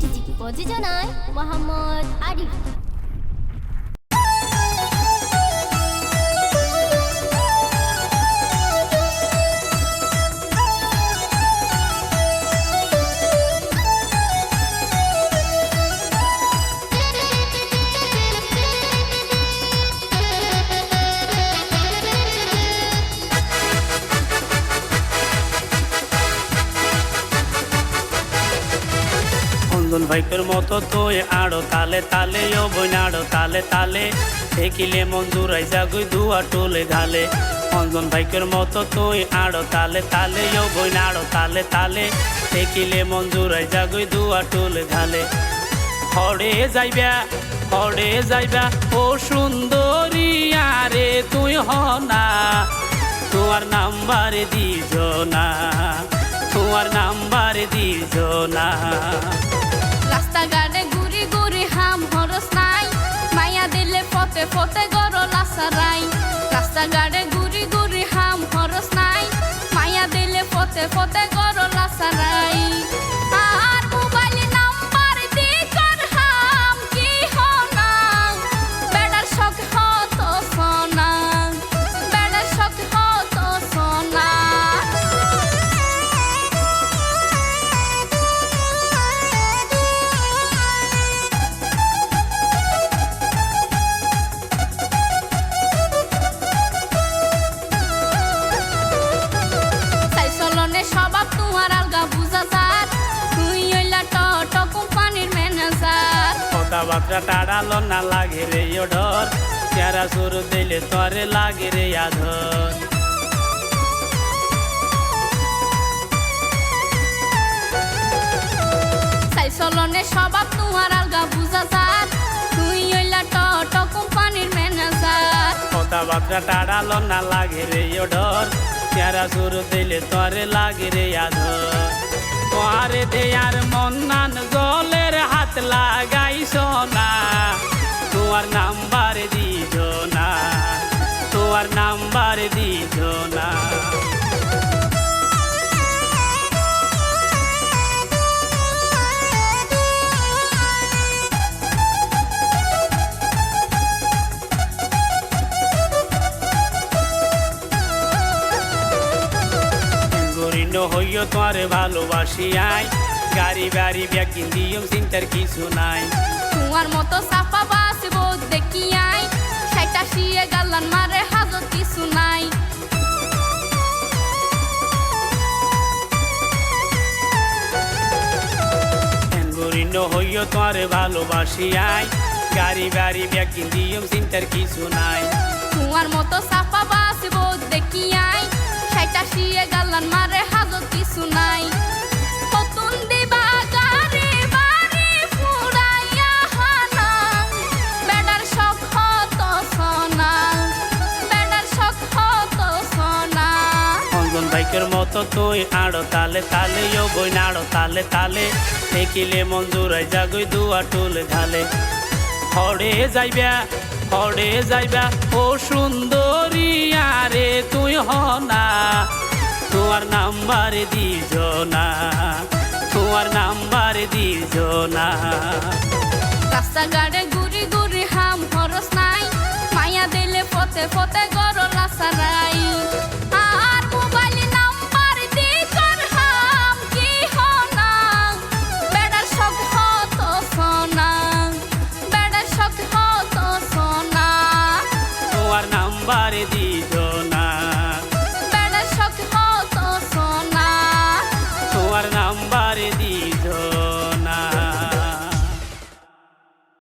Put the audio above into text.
চিঠি প্রযোজনায় মোহাম্মদ আরিফ। অঞ্জন ভাইপের মতো তুই আড়ো তালে তালে, ও বইন আড়ো তালে তালে। দেখিলে মঞ্জুর আইসা গুই দুয়া টোলে ঘালে অঞ্জন ভাইকের মতো তুই আড়ো তালে তালে, ও বইন আড়ো তালে তালে। দেখিলে মঞ্জুর আইসা গুই দুয়া টোলে ঘালে হরে যাইবা হরে যাইবা, ও সুন্দরী আরে তুই হনা। তোমার নাম্বার দিজ না, তোমার নাম্বার দিজ না। ফতে গরো লাসারাই। রাস্তাঘাটে ঘুরি ঘুরি হাম খরচ নাই। মায়া দিলে ফতে ফতে কথাবার্তা টাড়ালো না লাগে রে ডর চেহারা শুরু দিলে তরে লাগে রে আধর চলনে স্বভাব তোমার আলগা বুঝা যার তুই হইলা টট কোম্পানির ম্যানেজার। কথাবার্তা টাড়ালো না লাগে রে ডর চেহারা শুরু দিলে তরে লাগে রে আধর তোয়ারে দেয়ার মন্নান জলের হাত সোনা তোমার নাম্বার দিজ না, তোমার নাম্বার দিজ না। হইও তোমার ভালোবাসি আই গাড়ি বাড়ি ব্যাগ দিও চিন্তার কিছু নাই। তোমার মতো সাফা বাসিব দেখি আই। সাইটা শিয়ে গালান মারে হাজত কিছু নাই। হইও তোমার ভালোবাসি আই। গাড়ি বাড়ি ব্যাগ দিও চিন্তার কিছু নাই। তোমার মতো সাফা বাসিব অঞ্জন মতো তুই আড়ো, তালে তালে ও বই নাড়ো, তালে তালে। দেখিলে মঞ্জুরাই জাগই দুয়া টুলে ঢালে। হরে যাইবা হরে যাইবা, ও সুন্দরী, আরে তুই হনা তোমার নাম্বার দিজ না, তোমার নাম্বার দিজ না। রাস্তাঘাটে ঘুরি ঘুরি হাম হরস নাই, মায়া দিলে ফতে ফতে গরলা সারাই তোমার নাম্বার